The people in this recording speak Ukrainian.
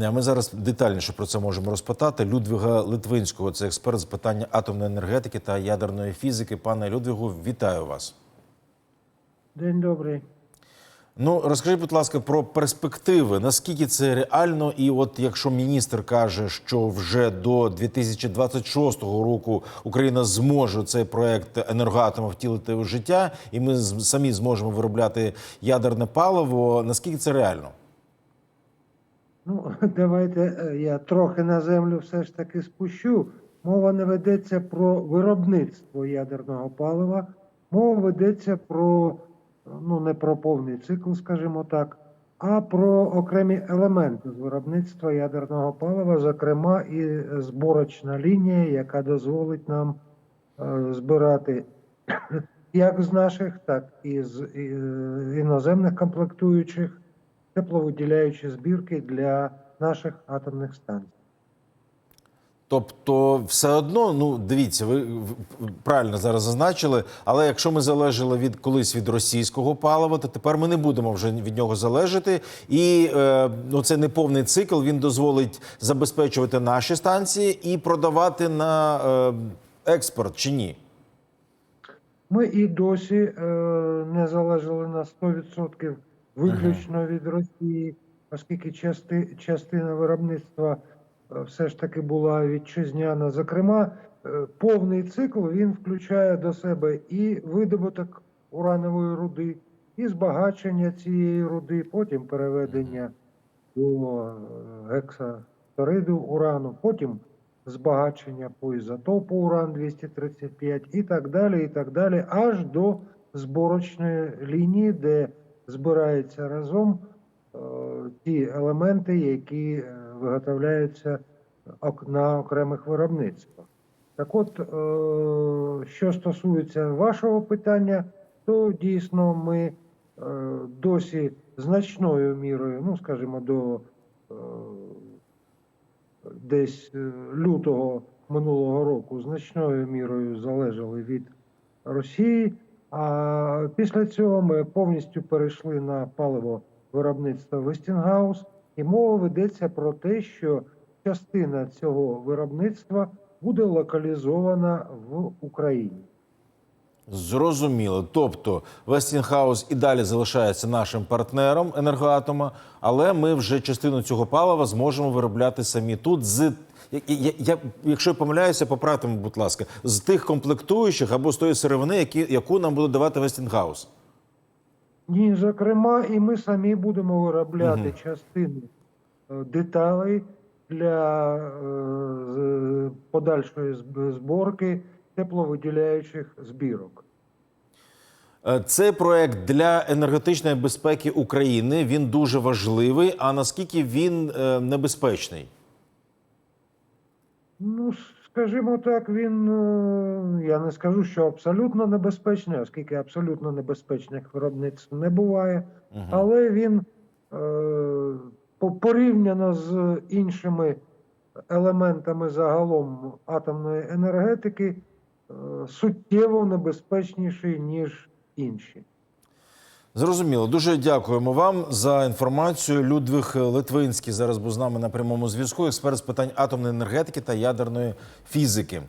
А Ми зараз детальніше про це можемо розпитати. Людвига Литвинського, це експерт з питання атомної енергетики та ядерної фізики. Пане Людвигу, вітаю вас. День добрий. Ну розкажіть, будь ласка, про перспективи. Наскільки це реально? І от якщо міністр каже, що вже до 2026 року Україна зможе цей проект енергоатома втілити в життя, і ми самі зможемо виробляти ядерне паливо. Наскільки це реально? Ну, давайте е, я трохи на землю все ж таки спущу. Мова не ведеться про виробництво ядерного палива, мова ведеться про ну не про повний цикл, скажімо так, а про окремі елементи з виробництва ядерного палива, зокрема і зборочна лінія, яка дозволить нам е, збирати як з наших, так і з е, іноземних комплектуючих тепловиділяючі збірки для наших атомних станцій. Тобто, все одно, ну дивіться, ви правильно зараз зазначили. Але якщо ми залежали від колись від російського палива, то тепер ми не будемо вже від нього залежати. І е, ну, це не повний цикл. Він дозволить забезпечувати наші станції і продавати на е, експорт чи ні? Ми і досі е, не залежали на 100% виключно від Росії, оскільки части, частина виробництва е, все ж таки була вітчизняна. Зокрема, е, повний цикл він включає до себе і видобуток уранової руди, і збагачення цієї руди, потім переведення до е, гексаториду урану, потім збагачення по ізотопу уран 235 і так далі, і так далі, аж до зборочної лінії, де збираються разом е, ті елементи, які е, виготовляються на окремих виробництвах. Так от, е, що стосується вашого питання, то дійсно ми досі значною мірою, ну скажімо, до десь лютого минулого року значною мірою залежали від Росії. А після цього ми повністю перейшли на паливо виробництва Westinghouse, і мова ведеться про те, що частина цього виробництва буде локалізована в Україні. Зрозуміло. Тобто Westinghouse і далі залишається нашим партнером енергоатома, але ми вже частину цього палива зможемо виробляти самі тут. З я, я, я, якщо я помиляюся, поправте будь ласка, з тих комплектуючих або з тої сировини, які, яку нам буде давати Westinghouse. Ні, зокрема, і ми самі будемо виробляти частину е, деталей для е, подальшої зборки тепловиділяючих збірок. Е, Цей проект для енергетичної безпеки України він дуже важливий. А наскільки він е, небезпечний? Скажімо так, він е, я не скажу, що абсолютно небезпечний, оскільки абсолютно небезпечних виробництв не буває, але він е, порівняно з іншими елементами загалом атомної енергетики е, суттєво небезпечніший, ніж інші. Зрозуміло. Дуже дякуємо вам за інформацію. Людвиг Литвинський зараз був з нами на прямому зв'язку. Експерт з питань атомної енергетики та ядерної фізики.